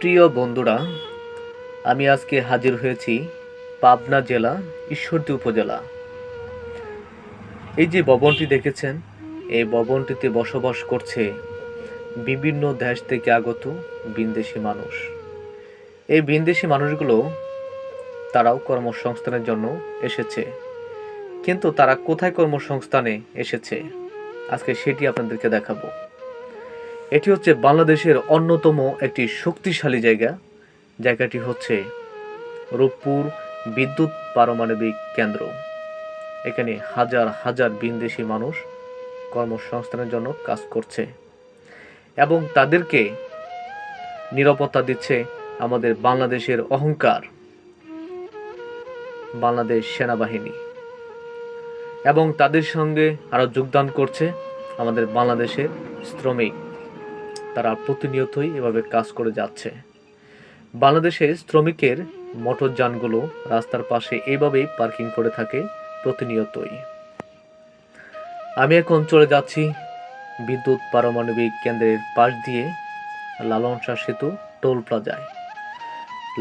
প্রিয় বন্ধুরা, আমি আজকে হাজির হয়েছি পাবনা জেলা ঈশ্বরদী উপজেলা। এই যে ভবনটি দেখেছেন, এই ভবনটিতে বসবাস করছে বিভিন্ন দেশ থেকে আগত বিনদেশি মানুষ। এই বিনদেশি মানুষগুলো তারাও কর্মসংস্থানের জন্য এসেছে। কিন্তু তারা কোথায় কর্মসংস্থানে এসেছে? আজকে সেটি আপনাদেরকে দেখাবো। এটি হচ্ছে বাংলাদেশের অন্যতম একটি শক্তিশালী জায়গা। জায়গাটি হচ্ছে রূপপুর বিদ্যুৎ পারমাণবিক কেন্দ্র। এখানে হাজার হাজার বিনদেশি মানুষ কর্মসংস্থানের জন্য কাজ করছে এবং তাদেরকে নিরাপত্তা দিচ্ছে আমাদের বাংলাদেশের অহংকার, বাংলাদেশ সেনাবাহিনী। এবং তাদের সঙ্গে আরও যোগদান করছে আমাদের বাংলাদেশের শ্রমিক। তারা প্রতিনিয়তই এভাবে কাজ করে যাচ্ছে। বাংলাদেশে শ্রমিকের মোটরযানগুলো রাস্তার পাশে এইভাবেই পার্কিং করে থাকে প্রতিনিয়তই। আমি এখন চলে যাচ্ছি বিদ্যুৎ পারমাণবিক কেন্দ্রের পাশ দিয়ে লালন সেতু টোল প্লাজায়।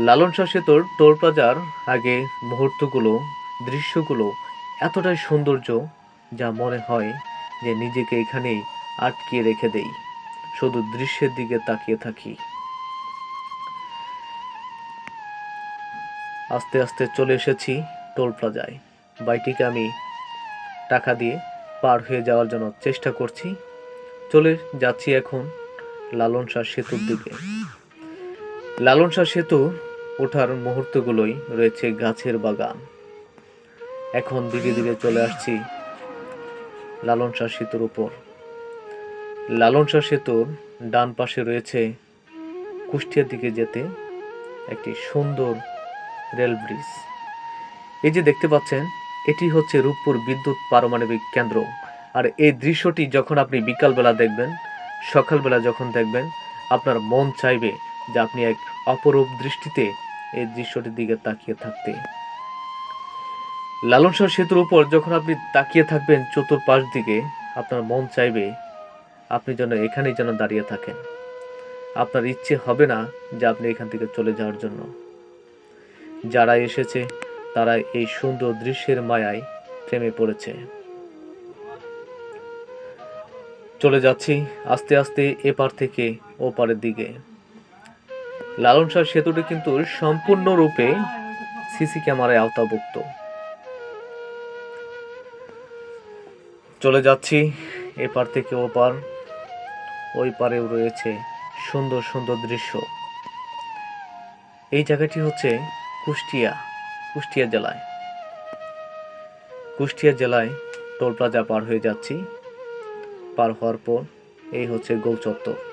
লালন শাহ সেতুর টোল প্লাজার আগে মুহূর্তগুলো, দৃশ্যগুলো এতটাই সৌন্দর্য যা মনে হয় যে নিজেকে এখানেই আটকিয়ে রেখে দেই। শুধু দৃশ্যের দিকে তাকিয়ে থাকি। আস্তে আস্তে চলে এসেছি টোল প্লাজায়। বাইকটিকে আমি টাকা দিয়ে পার হয়ে যাওয়ার জন্য চেষ্টা করছি। চলে যাচ্ছি এখন লালন শাহ সেতুর দিকে। লালন শাহ সেতু ওঠার মুহূর্তগুলোই রয়েছে গাছের বাগান। এখন ধীরে ধীরে চলে আসছি লালন শাহ সেতুর উপর। লালন শাহ সেতুর ডান পাশে রয়েছে কুষ্টিয়ার দিকে যেতে একটি সুন্দর রেল ব্রিজ। এই যে দেখতে পাচ্ছেন, এটি হচ্ছে রূপপুর বিদ্যুৎ পারমাণবিক কেন্দ্র। আর এই দৃশ্যটি যখন আপনি বিকালবেলা দেখবেন, সকালবেলা যখন দেখবেন, আপনার মন চাইবে যে আপনি এক অপরূপ দৃষ্টিতে এই দৃশ্যটির দিকে তাকিয়ে থাকতে। লালন শাহ সেতুর উপর যখন আপনি তাকিয়ে থাকবেন চতুর্পাশ দিকে, আপনার মন চাইবে আপনি যেন এখানেই যেন দাঁড়িয়ে থাকেন। আপনার ইচ্ছে হবে না যে আপনি এখান থেকে চলে যাওয়ার জন্য। যারা এসেছে, তারা এই সুন্দর দৃশ্যের মায়ায় প্রেমে পড়েছে। চলে যাচ্ছি আস্তে আস্তে এপার থেকে ওপারের দিকে। লালন শাহ সেতুটি কিন্তু সম্পূর্ণরূপে সিসি ক্যামেরায় আওতাভুক্ত। চলে যাচ্ছি এপার থেকে ওপার। ওই পারেও রয়েছে সুন্দর সুন্দর দৃশ্য। এই জায়গাটি হচ্ছে কুষ্টিয়া কুষ্টিয়া জেলায়। কুষ্টিয়া জেলায় টোল প্লাজা পার হয়ে যাচ্ছি। পার হওয়ার পর এই হচ্ছে গোল চত্বর